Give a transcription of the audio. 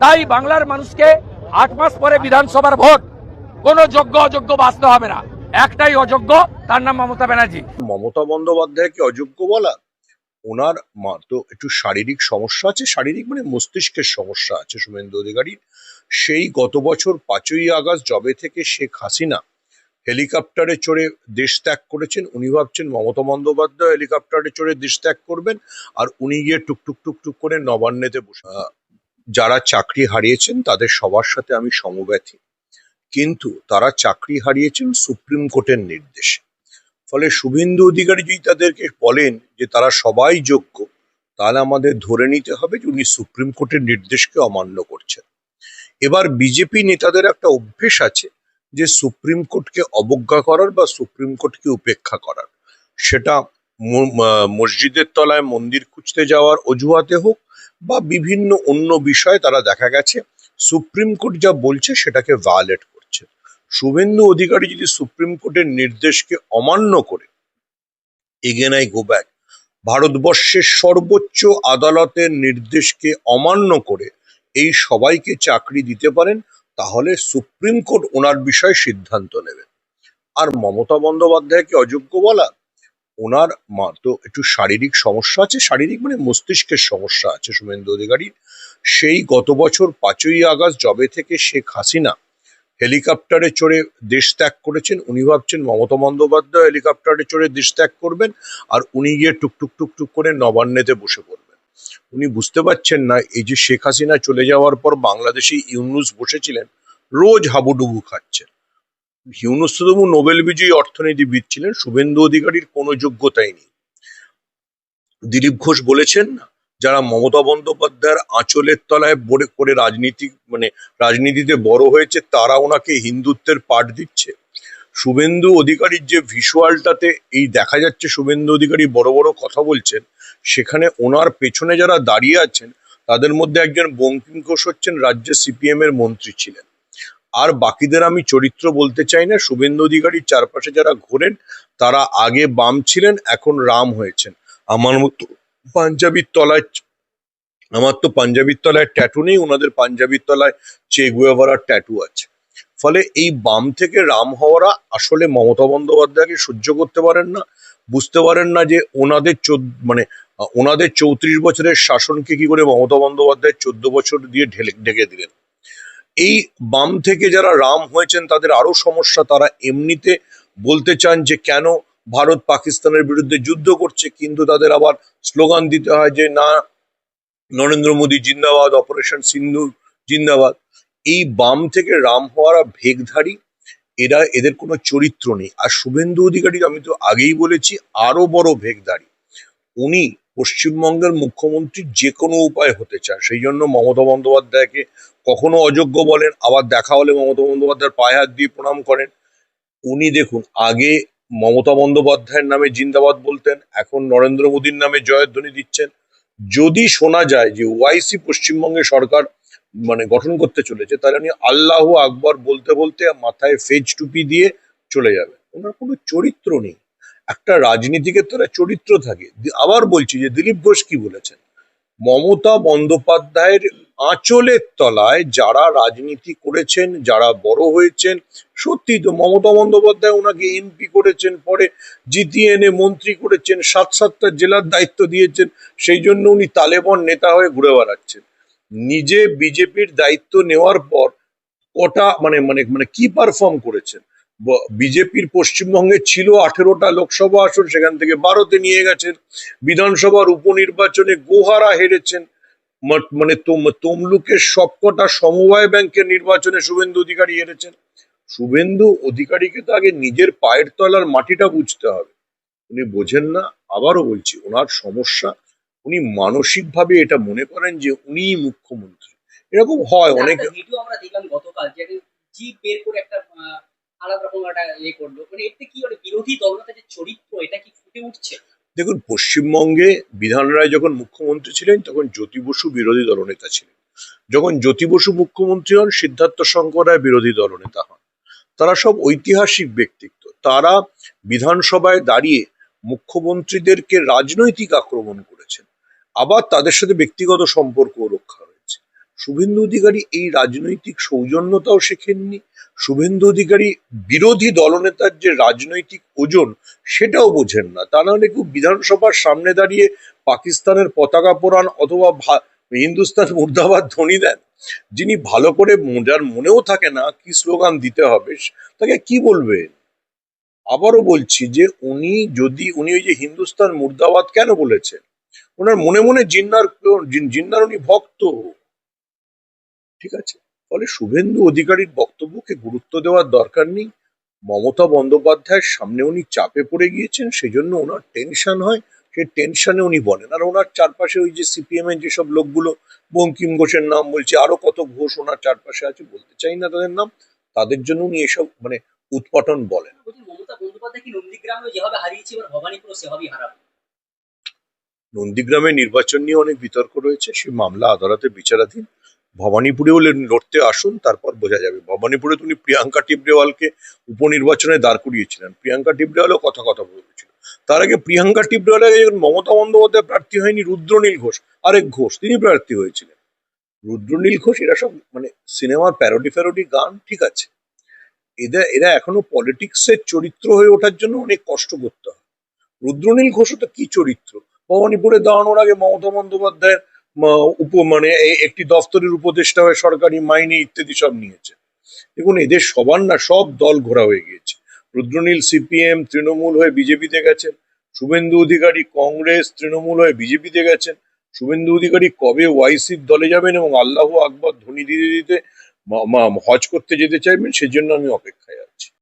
তাই বাংলার মানুষকে আট মাস পরে বিধানসভার ভোট, কোনো যোগ্য অযোগ্য বাঁচতে হবে না। একটাই অযোগ্য, তার নাম মমতা ব্যানার্জি। মমতা বন্দ্যোপাধ্যায়কে অযোগ্য বলা, ওনার মা, তো একটু শারীরিক সমস্যা আছে, শারীরিক মানে মস্তিষ্কের সমস্যা আছে শুভেন্দু অধিকারী সেই গত বছর পাঁচই আগস্ট জবে থেকে শেখ হাসিনা হেলিকপ্টারে চড়ে দেশ ত্যাগ করেছেন, উনি ভাবছেন মমতা বন্দ্যোপাধ্যায় হেলিকপ্টারে চড়ে দেশ ত্যাগ করবেন, আর উনি গিয়ে টুকটুক টুকটুক করে নবান্নেতে বসে। যারা চাকরি হারিয়েছেন, তাদের সবার সাথে আমি সমব্যথী। কিন্তু তারা চাকরি হারিয়েছেন সুপ্রিম কোর্টের নির্দেশে। ফলে শুভেন্দু অধিকারী যদি তাদেরকে বলেন যে তারা সবাই যোগ্য, তাহলে আমাদের ধরে নিতে হবে যে উনি সুপ্রিম কোর্টের নির্দেশকে অমান্য করছেন। এবার বিজেপি নেতাদের একটা অভ্যেস আছে যে সুপ্রিম কোর্টকে অবজ্ঞা করার বা সুপ্রিম কোর্টকে উপেক্ষা করার। সেটা মসজিদের তলায় মন্দির খুঁজতে যাওয়ার অজুহাতে হোক বা বিভিন্ন অন্য বিষয়ে তারা দেখা গেছে, সুপ্রিম কোর্ট যা বলছে সেটাকে ভায়োলেট করছে। শুভেন্দু অধিকারী যদি সুপ্রিম কোর্টের নির্দেশকে অমান্য করে এগেন আই গো ব্যাক ভারতবর্ষের সর্বোচ্চ আদালতের নির্দেশকে অমান্য করে এই সবাইকে চাকরি দিতে পারেন, তাহলে সুপ্রিম কোর্ট ওনার বিষয়ে সিদ্ধান্ত নেবে। আর মমতা বন্দ্যোপাধ্যায়কে অযোগ্য বলা ওনার মা, তো একটু শারীরিক সমস্যা আছে, শারীরিক মানে মস্তিষ্কের সমস্যা আছে শুভেন্দু অধিকারীর। সেই গত বছর পাঁচই আগস্ট জবে থেকে শেখ হাসিনা হেলিকপ্টারে চড়ে দেশ ত্যাগ করেছেন, উনি ভাবছেন মমতা বন্দ্যোপাধ্যায় হেলিকপ্টারে চড়ে দেশ ত্যাগ করবেন আর উনি গিয়ে টুকটুক টুকটুক করে নবান্নেতে বসে পড়বেন। উনি বুঝতে পারছেন না, এই যে শেখ হাসিনা চলে যাওয়ার পর বাংলাদেশে ইউনুস বসেছিলেন, রোজ হাবুডুবু খাচ্ছেন। ইউনুস তো নোবেল বিজয়ী অর্থনীতিবিদ ছিলেন, শুভেন্দু অধিকারীর কোনো যোগ্যতাই নেই। দিলীপ ঘোষ বলেছেন, যারা মমতা বন্দ্যোপাধ্যায়ের আঁচলের তলায় বড়ে করে রাজনীতি মানে রাজনীতিতে বড় হয়েছে, তারা ওনাকে হিন্দুত্বের পাঠ দিচ্ছে। শুভেন্দু অধিকারীর যে ভিজুয়ালটাতে এই দেখা যাচ্ছে, শুভেন্দু অধিকারী বড় বড় কথা বলছেন, সেখানে ওনার পেছনে যারা দাঁড়িয়ে আছেন, তাদের মধ্যে একজন বঙ্কিম ঘোষ হচ্ছেন রাজ্যে সিপিএম এর মন্ত্রী ছিলেন। আর বাকিদের আমি চরিত্র বলতে চাই না। শুভেন্দু অধিকারীর চারপাশে যারা ঘোরেন, তারা আগে বাম ছিলেন, এখন রাম হয়েছেন। আমার মতো পাঞ্জাবির তলায় আমার তো পাঞ্জাবির তলায় ট্যাটু নেই, ওনাদের পাঞ্জাবির তলায় চে গুয়েভারার ট্যাটু আছে। ফলে এই বাম থেকে রাম হওয়ারা আসলে মমতা বন্দ্যোপাধ্যায়কে সহ্য করতে পারেন না। বুঝতে পারেন না যে ওনাদের চোদ্দ মানে ওনাদের চৌত্রিশ বছরের শাসনকে কি করে মমতা বন্দ্যোপাধ্যায় চোদ্দ বছর দিয়ে ঢেলে, ঢেকে দিলেন। এই বাম থেকে যারা রাম হয়েছেন, তাদের আরও সমস্যা, তারা এমনিতে বলতে চান যে কেন ভারত পাকিস্তানের বিরুদ্ধে যুদ্ধ করছে, কিন্তু তাদের আবার স্লোগান দিতে হয় যে, না, নরেন্দ্র মোদী জিন্দাবাদ, অপারেশন সিন্ধু জিন্দাবাদ। এই বাম থেকে রাম হওয়ারা ভেগধারী, এরা, এদের কোনো চরিত্র নেই। আর শুভেন্দু অধিকারী, আমি তো আগেই বলেছি, আরও বড় ভেগধারী। উনি পশ্চিমবঙ্গের মুখ্যমন্ত্রী যে কোনো উপায় হতে চান। সেই জন্য মমতা বন্দ্যোপাধ্যায়কে কখনো অযোগ্য বলেন, আবার দেখা হলে মমতা বন্দ্যোপাধ্যায়ের পায়ে হাত দিয়ে প্রণাম করেন। উনি দেখুন, আগে মমতা বন্দ্যোপাধ্যায়ের নামে জিন্দাবাদ বলতেন, এখন নরেন্দ্র মোদীর নামে জয়ধ্বনি দিচ্ছেন। যদি শোনা যায় যে ওয়াইসি পশ্চিমবঙ্গে সরকার মানে গঠন করতে চলেছে, তাহলে উনি আল্লাহ আকবর বলতে বলতে মাথায় ফেজ টুপি দিয়ে চলে যাবে ওনার কোনো চরিত্র নেই। একটা রাজনীতিকের তো চরিত্র থাকে। আবার বলছি যে দিলীপ ঘোষ কি বলেছেন? মমতা বন্দ্যোপাধ্যায়ের আঁচলের তলায় যারা রাজনীতি করেছেন, যারা বড় হয়েছেন, সত্যি তো মমতা বন্দ্যোপাধ্যায় ওনাকে এমপি করেছেন, পরে জিতিয়ে এনে মন্ত্রী করেছেন সাত সাতটা জেলার দায়িত্ব দিয়েছেন, সেই জন্য উনি তালেবান নেতা হয়ে ঘুরে বেড়াচ্ছেন। নিজে বিজেপির দায়িত্ব নেওয়ার পর কটা মানে মানে মানে কি পারফর্ম করেছেন? বিজেপির পশ্চিমবঙ্গে ছিল আঠেরোটা লোকসভা আসন সেখান থেকে বারোতে নিয়ে গেছেন। বিধানসভার উপনির্বাচনে গোহারা হেরেছেন। মানে তোম- তমলুকের সবকটা সমবায় ব্যাংকের নির্বাচনে শুভেন্দু অধিকারী হেরেছেন। শুভেন্দু অধিকারীকে তো আগে নিজের পায়ের তলার মাটিটা বুঝতে হবে। উনি বোঝেন না আবারও বলছি ওনার সমস্যা উনি মানসিকভাবে এটা মনে করেন যে উনিই মুখ্যমন্ত্রী। এরকম হয় অনেক আমরা দেখলাম গতকাল যে বের করে একটা আলাদা রকম একটা ইয়ে করল। মানে এতে কি মানে বিরোধী দলনেতা যে চরিত্র, এটা কি ফুটে উঠছে? দেখুন, পশ্চিমবঙ্গে বিধান রায় যখন মুখ্যমন্ত্রী ছিলেন, তখন জ্যোতি বসু বিরোধী দলনেতা ছিলেন। যখন জ্যোতি বসু মুখ্যমন্ত্রী হন, সিদ্ধার্থ শঙ্কর রায় বিরোধী দলনেতা হন। তারা সব ঐতিহাসিক ব্যক্তিত্ব। তারা বিধানসভায় দাঁড়িয়ে মুখ্যমন্ত্রীদেরকে রাজনৈতিক আক্রমণ করেছেন। আবার তাদের সাথে ব্যক্তিগত সম্পর্ক রক্ষা শুভেন্দু অধিকারী এই রাজনৈতিক সৌজন্যতাও শেখেননি। শুভেন্দু অধিকারী বিরোধী দলনেতার যে রাজনৈতিক ওজন, সেটাও বোঝেন না। তা নাহলে কেউ বিধানসভার সামনে দাঁড়িয়ে পাকিস্তানের পতাকা পোড়ান অথবা হিন্দুস্তান মুর্দাবাদ ধ্বনি দেন। যিনি ভালো করে যার মনেও থাকে না কি স্লোগান দিতে হবে তাকে কি বলবেন আবারও বলছি যে উনি যদি উনি ওই যে হিন্দুস্তান মুর্দাবাদ কেন বলেছেন? ওনার মনে মনে জিন্নার জিন্নার উনি ভক্ত। ঠিক আছে? ফলে শুভেন্দু অধিকারীর বক্তব্যকে গুরুত্ব দেওয়ার দরকার নেই। মমতা বন্দ্যোপাধ্যায়ের সামনে উনি চাপে পড়ে গিয়েছেন সেজন্য ওনার টেনশন হয়। সেই টেনশনে উনি বলেন। আর ওনার চারপাশে ওই যে সিপিএম এর যেসব লোকগুলো বঙ্কিম ঘোষের নাম বলছে আরও কত ঘোষ ওনার চারপাশে আছে বলতে চাই না তাদের নাম। তাদের জন্য উনি এসব মানে উৎপাটন বলেন। নন্দীগ্রামে নির্বাচন নিয়ে অনেক বিতর্ক রয়েছে। সেই মামলা আদালতে বিচারাধীন। ভবানীপুরেও লড়তে আসুন, তারপর বোঝা যাবে। ভবানীপুরে তুমি প্রিয়াঙ্কা টিবরেওয়ালকে উপনির্বাচনে দাঁড় করিয়েছিলেন। প্রিয়াঙ্কা টিবরেওয়ালও কথা কথা বলেছিল। তার আগে প্রিয়াঙ্কা টিবরেওয়াল মমতা বন্দ্যোপাধ্যায় প্রার্থী হয়নি, রুদ্রনীল ঘোষ, আরেক ঘোষ, তিনি প্রার্থী হয়েছিলেন। রুদ্রনীল ঘোষ, এরা সব মানে সিনেমার প্যারোডি ফ্যারোডি গান, ঠিক আছে। এদের, এরা এখনও পলিটিক্সের চরিত্র হয়ে ওঠার জন্য অনেক কষ্ট করতে হয়। রুদ্রনীল ঘোষও তো কি চরিত্র? ভবানীপুরে দাঁড়ানোর আগে মমতা বন্দ্যোপাধ্যায়ের উপ মানে একটি দফতরের উপদেষ্টা হয়ে সরকারি মাইনে ইত্যাদি সব নিয়েছে। দেখুন, এদের সবার না সব দল ঘোরা হয়ে গিয়েছে। রুদ্রনীল, সিপিএম, তৃণমূল হয়ে বিজেপিতে গেছেন। শুভেন্দু অধিকারী কংগ্রেস, তৃণমূল হয়ে বিজেপিতে গেছেন। শুভেন্দু অধিকারী কবে ওয়াইসির দলে যাবেন এবং আল্লাহ আকবর ধ্বনি দিতে দিতে হজ করতে যেতে চাইবেন, সেজন্য আমি অপেক্ষায় আছি।